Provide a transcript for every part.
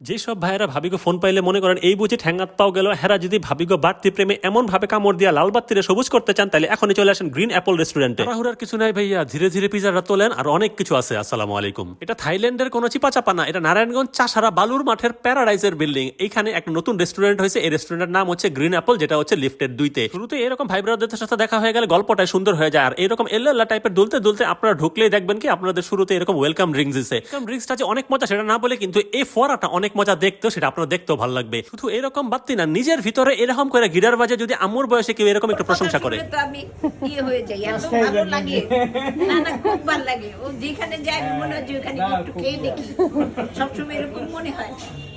যেসব ভাইয়েরা ভাবিগো ফোন পাইলে মনে করেন এই বুঝি ঠ্যাঙ্গাত পাও গেল হেরা যদি ভাবিগো বাড়তি প্রেমে এমন ভাবে কামড় দিয়া লাল বাত্তিরে সবুজ করতে চান তাহলে এখনই চলে আসেন গ্রিন অ্যাপল রেস্টুরেন্টে। রাহুরার কিছু নাই ভাইয়া ধীরে ধীরে পিজাটা তোলেন আর অনেক কিছু আছে আসসালামু আলাইকুম। এটা থাইল্যান্ডের কোনো চিপা চাপা না এটা নারায়ণগঞ্জ চাষারা বালুর মাঠের প্যারাডাইজের বিল্ডিং। এখানে একটা নতুন রেস্টুরেন্ট হয়েছে এই রেস্টুরেন্টের নাম হচ্ছে গ্রিন অ্যাপল যেটা হচ্ছে লিফটের দুইতে। শুরুতে এরকম ভাই ব্রাদারদের সাথে দেখা হয়ে গেলে গল্পটাই সুন্দর হয়ে যায় আর এরকম এল্লা টাইপের দুলতে দুলতে আপনারা ঢুকলেই দেখবেন কি আপনাদের শুরুতে এরকম ওয়েলকাম ড্রিঙ্কস দিছে। ওয়েলকাম ড্রিঙ্কসটা যে অনেক মজা সেটা না বলে কিন্তু এই ফোয়ারাটা অনেক মজা দেখতো সেটা আপনারা দেখতেও ভালো লাগবে। শুধু এরকম বাদতি না নিজের ভিতরে এরকম করে গিটার বাজে যদি আমার বয়সে কেউ এরকম একটু প্রশংসা করে। আমি ইয়ে হয়ে যাই এত ভালো লাগে। না না খুব ভালো লাগে। ও যেখানে যায় আমি মনে হয় যে ওখানে একটু খেয়ে দেখি। সবসময় এরকম মনে হয়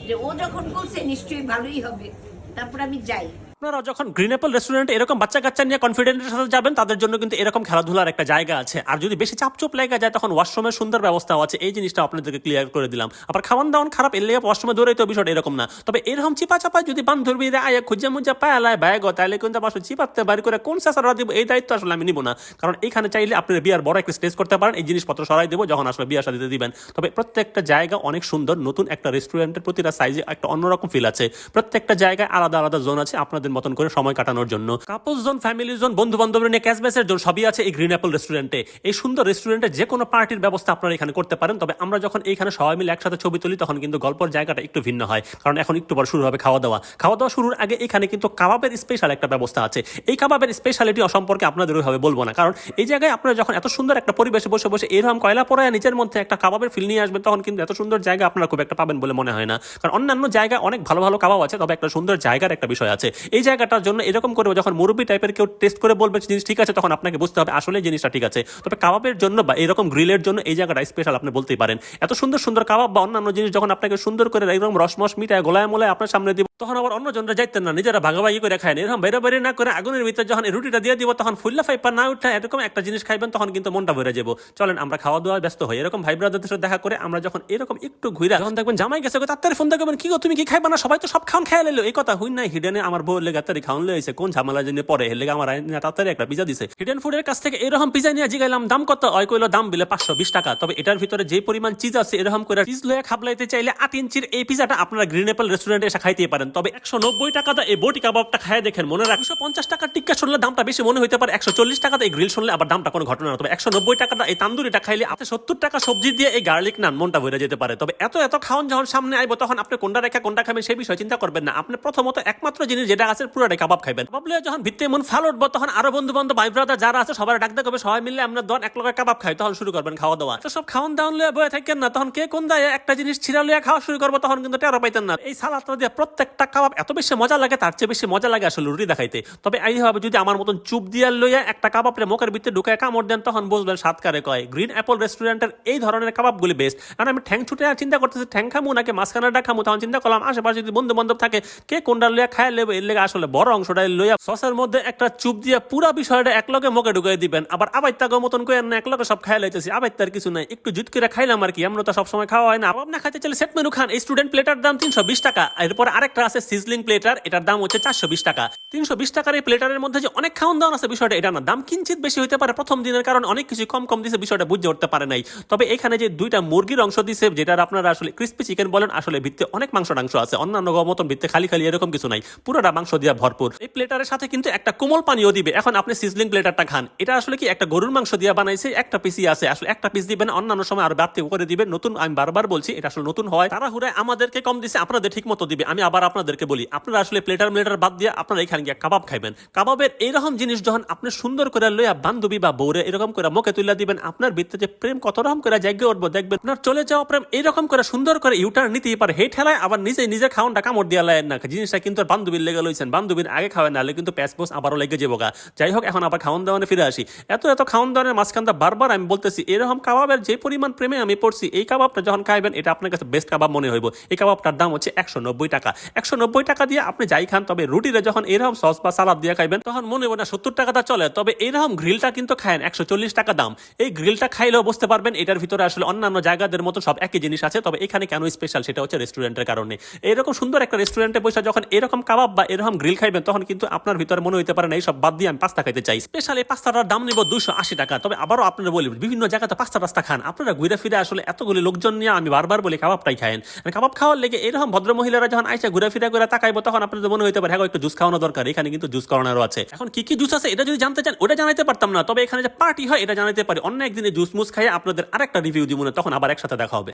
যে ও যখন করছে নিশ্চয়ই ভালোই হবে। তারপর আমি যাই। আপনারা যখন গ্রিন অ্যাপল রেস্টুরেন্ট এরকম বাচ্চা কাচ্চা নিয়ে কনফিডেন্টের সাথে যাবেন, তাদের জন্য কিন্তু এরকম খেলাধুলার একটা জায়গা আছে। আর যদি বেশি চাপচুপ লেগে যায়, তখন ওয়াশরুমের সুন্দর ব্যবস্থাও আছে। এই জিনিসটা আপনাদেরকে ক্লিয়ার করে দিলাম। আবার খাওয়ান দাওয়ান খারাপ, এর লেগে ওয়াশরুমে দৌড়াই তো বিষয়টা এরকম না। তবে এরকম চিপা চাপা যদি বান্ধবী আয় খুঁজে মুজা পায় আলায় ব্যাগ তাহলে কিন্তু আমার চিপাতে বাড়ি করে কোন সাসারা দিব? এই দায়িত্ব আসলে আমি নিব না। কারণ এখানে চাইলে আপনার বিয়ার বড় একটা স্টেজ করতে পারেন, এই জিনিসপত্র সরাই দেবো যখন আসলে বিয়ার সাথে দিবেন। তবে প্রত্যেকটা জায়গা অনেক সুন্দর, নতুন একটা রেস্টুরেন্টের প্রতিটা সাইজে একটা অন্যরকম ফিল আছে। প্রত্যেকটা জায়গায় আলাদা আলাদা জোন আছে। আপনাদের মতন করে সময় কাটানোর জন্য। কাপল জোন, ফ্যামিলি জোন বন্ধু বান্ধব নিয়ে ক্যাশব্যাসের জন্য সবই আছে এই গ্রিন অ্যাপল রেস্টুরেন্টে। এই সুন্দর রেস্টুরেন্টে যে কোনো পার্টির ব্যবস্থা আপনারা এখানে করতে পারেন, তবে আমরা যখন এইখানে সবাই মিলে একসাথে ছবি তুলি, তখন কিন্তু গল্পের জায়গাটা একটু ভিন্ন হয়, কারণ এখন একটু পর শুরু হবে খাওয়া দাওয়া খাওয়া দাওয়া শুরুর আগে এখানে কিন্তু কাবাবের স্পেশাল একটা ব্যবস্থা আছে। এই কাবাবের স্পেশালিটি সম্পর্কে আপনাদের ওইভাবে বলব না, কারণ এই জায়গায় আপনারা যখন এত সুন্দর একটা পরিবেশে বসে বসে এরকম কয়লা পড়ায় নিজের মধ্যে একটা কাবাবের ফিল নিয়ে আসবেন, তখন কিন্তু এত সুন্দর জায়গা আপনারা খুব একটা পাবেন বলে মনে হয় না। কারণ অন্যান্য জায়গায় অনেক ভালো ভালো কাবাব আছে, তবে একটা সুন্দর জায়গার একটা বিষয় আছে। এই জায়গাটার জন্য এরকম করে যখন মুরব্বী টাইপের কেউ টেস্ট করে বলবে জিনিস ঠিক আছে, তখন আপনাকে বুঝতে হবে আসলে জিনিসটা ঠিক আছে। তবে কাবাবের জন্য বা এরকম গ্রিলের জন্য এই জায়গাটা স্পেশাল আপনি বলতেই পারেন। এত সুন্দর সুন্দর কাবাব বা অন্যান্য জিনিস যখন আপনাকে সুন্দর করে একদম রসমস মিটায় গোলায় মোলায় আপনার সামনে দিব, তখন আবার অন্য জনরা যাইতেন না, নিজেরা ভাগাভাগি করে খায় এরকম বেরো বেরো না করে আগুনের ভিতরে যখন রুটিটা দিয়ে দিব, তখন ফুল্লা ফাইপা না উঠে এরকম একটা জিনিস খাইবেন, তখন কিন্তু মনটা ভরে যাব। চলেন আমরা খাওয়া দাওয়া ব্যস্ত হই। এরকম ভাই ব্রাদারদের সাথে দেখা করে আমরা যখন এরকম একটু ঘুরে যখন দেখবেন জামাই গেছে তাড়াতাড়ি ফোন দেখবেন, কি তুমি কি খাইবা না? সবাই তো সব খাওয়ান খেয়ে লেলো এই কথা হুই নাই, হিডেনে আমার বউ তাড়াতাড়ি খাওয়ান কোন ঝামেলা জেনে পরে আমার তাড়াতাড়ি একটা পিজা দিছে। হিডেন ফুডের কাছ থেকে এরকম পিজা নিয়ে জিগাইলাম, দাম কত? অয় কইলো দাম বিলে পাঁচশো বিশ টাকা। তবে এটার ভিতরে যে পরিমাণ চিজ আছে, এরকম করে চিজ লয়ে খাবলাইতে চাইলে আট ইঞ্চির এই পিজাটা আপনারা গ্রিন রেস্টুরেন্টে এসে খাইতে পারেন। তবে একশো নব্বই এই বটি কাবাবটা দেখেন, মনে রাখ একশো পঞ্চাশ টাকার টিক্কা শুনলে দামটা বেশি মনে হইতে পারে, একশো চল্লিশ টাকাতে এই গ্রিল শুনলে আবার দামটা কোনো ঘটনা না। তবে একশো নব্বই টাকাটা এই তান্দুরিটা খাইলে আপনি সত্তর টাকা সবজি দিয়ে এই গার্লিক নান, মনটা ভরে যেতে পারে। তবে এত এত খাওয়ান যখন সামনে আইবো, তখন আপনি কোনটা রেখা কোনটা খাবেন সেই বিষয়ে চিন্তা করবেন না। আপনি প্রথমত একমাত্র জিনিস যেটা আছে পুরোটাই কাবাব খাইবেন। কাবাব লইয়া যখন ভিত্তি মন ফাল উঠবো তখন আরও বন্ধু বান্ধব ভাই ব্রাদার যারা আছে সবার ডাকতে হবে সবাই মিলে আমরা দন এক লগে কাবাব খাই, তখন শুরু করবেন খাওয়া দাওয়া তো সব খাওয়ান দাওয়ান লইয়া বয়ে থাকেন না, তখন কে কোন দায় একটা জিনিস ছিড়া লইয়া খাওয়া শুরু করব, তখন কিন্তু টেরো পাইতেন না। এই সালাদটা দিয়ে প্রত্যেকটা কাবাব এত বেশি মজা লাগে, তার চেয়ে বেশি মজা লাগে আসলে রুটি দেখাইতে। তবে এই হবে, যদি আমার মতন চুপ দিয়া লইয়া একটা কাবাবরে মুখের ভিতরে ঢুকায় কামড় দেন, তখন বুঝবেন সাত কারে কয়। গ্রিন অ্যাপল রেস্টুরেন্টের এই ধরনের কাবাবগুলি বেস্ট কারণ আমি ঠ্যাং ছুটে চিন্তা করতেছি, ঠ্যাং খামু নাকি মাঝখানাটা খামু? তখন চিন্তা করলাম, আশেপাশে যদি বন্ধু বান্ধব থাকে, কে কোনটা লইয়া খায় লেবে, এর লেগে আসলে বড় অংশটা লইয়া সসের মধ্যে একটা চুপ দিয়া পুরা বিষয়টা এক লগে মুখে ঢুকাই দিবেন। আবার আবার মতন করে না এক লগে সব খাই লাইতেছি। আবার তার কিছু নাই। একটু জুত করে খাইলাম আর কি। আমরা তো সবসময় খাওয়া হয় না। না খাইতে চলে সেট মেনু খান। এই স্টুডেন্ট প্লেটার দাম তিনশো বিশ টাকা। এরপর আরেকটা আছে সিজলিং প্লেটার এটার দাম হচ্ছে চারশো বিশ টাকা। তিনশো বিশ টাকার এই প্লেটারের মধ্যে যে অনেক খাওয়ান দাওয়ান আছে বিষয়টা, এটা না। দাম কিঞ্চিত বেশি হতে পারে প্রথম দিনের কারণ অনেক কিছু কম কম দিছে, বিষয়টা বুঝতে উঠতে পারে নাই। তবে এখানে যে দুইটা মুরগির অংশ দিছে, যেটার আপনারা আসলে ক্রিস্পি চিকেন বলেন, আসলে ভিত্তি অনেক মাংস টাংশ আছে। অন্যান্য মতন ভিত্তি খালি খালি এরকম কিছু নাই। পুরোটা মাংস দিয়া ভরপুর। এই প্লেটারের সাথে কিন্তু একটা কোমল পানিও দিবে। এখন আপনি সিজলিং প্লেটারটা খান। এটা আসলে কি একটা গরুর মাংস দিয়া বানাইছে? একটা পিসি আছে। আসলে একটা পিস দিবেন, অন্যান্য সময় আর বাড়তি করে দিবেন। নতুন, আমি বারবার বলছি, এটা আসলে নতুন হয়। তারা হুরায় আমাদেরকে কম দিছে, আপনাদের ঠিক মতো দিবে। আমি আবার আপনাদেরকে বলি, আপনারা আসলে প্লেটার প্লেটার বাদ দিয়ে আপনারা এখানে গিয়ে কাবাব খাইবেন। কাবাবের এইরকম জিনিস যখন আপনি সুন্দর করে লইয়া বান্ধবী বা বৌরে এরকম করে মুখে তুলে দিবেন, আপনার ভিতরে যে প্রেম কত রকম করে জায়গায় উঠবো, দেখবেন আপনার চলে যাওয়া প্রেম এইরকম করে সুন্দর করে ইউটার নিতেই পারে। হে ঠেলায় আবার নিজে নিজে খাওয়ানটা কামড় দিয়া লাইন না। জিনিসটা কিন্তু বান্ধবীর লেগে লইছেন বান্ধবীর আগে খাওয়ান নাহলে কিন্তু প্যাস পোস আবারও লেগে যাব গা। যাই হোক, এখন আবার খাওয়ান দাওয়ানে ফিরে আসি। এত এত খাওয়ান দাওয়ানের মাঝখানটা বারবার আমি বলতেছি, এরকম কাবাবের যে পরিমাণ প্রেমে আমি পড়ছি, এই কাবাবটা যখন খাইবেন, এটা আপনার কাছে বেস্ট কাবাব মনে হইব। এই কাবাবটার দাম হচ্ছে একশো নব্বই টাকা। একশো নব্বই টাকা দিয়ে আপনি যাই খান, তবে রুটিরে যখন এরকম সস বা সালাদ দিয়ে খাইবেন, তখন মনে হবে না সত্তর টাকাটা চলে, তবে এরকম গ্রিলটা কিন্তু খায়েন একশো চল্লিশ টাকা দাম। এই গ্রিলটা খাইলেও বুঝতে পারবেন, এটার ভিতরে আসলে অন্যান্য জায়গাদের মতো সব একই জিনিস আছে, তবে এখানে কেন স্পেশাল সেটা হচ্ছে রেস্টুরেন্টের কারণে। এরকম সুন্দর একটা রেস্টুরেন্টে বসে যখন এরকম কাবাব বা এরকম যখন গ্রিল খাইবেন, তখন কিন্তু আপনার ভিতরে মনে হইতে পারে না, এইসব বাদ দিয়ে আমি পাস্তা খাইতে চাই। স্পেশালি পাস্তাটার দাম নিব দুশো আশি টাকা। তবে আবারও আপনারা বলি, বিভিন্ন জায়গাতে পাস্তা টাস্তা খান। আপনারা ঘুরে ফিরে আসলে এতগুলি লোকজন নিয়ে আমি বারবার বলি, কাবাবটাই খায়েন। আর কাবাব খাওয়ার লেগে এরকম ভদ্র মহিলারা যখন আইসা ঘুরে ফিরে করে তাকাইবো, তখন আপনাদের মনে হইতে পারে হ্যাঁ একটু জুস খাওয়ানো দরকার। এখানে কিন্তু জুস করানোরও আছে। এখন কি কি জুস আছে, এটা যদি জানতে চান, ওটা জানাইতে পারতাম না। তবে এখানে যে পার্টি হয়, এটা জানাইতে পারি। অন্য একদিনে জুস মুস খাইয়ে আপনাদের আরেকটা রিভিউ দিব না, তখন আবার একসাথে দেখা হবে।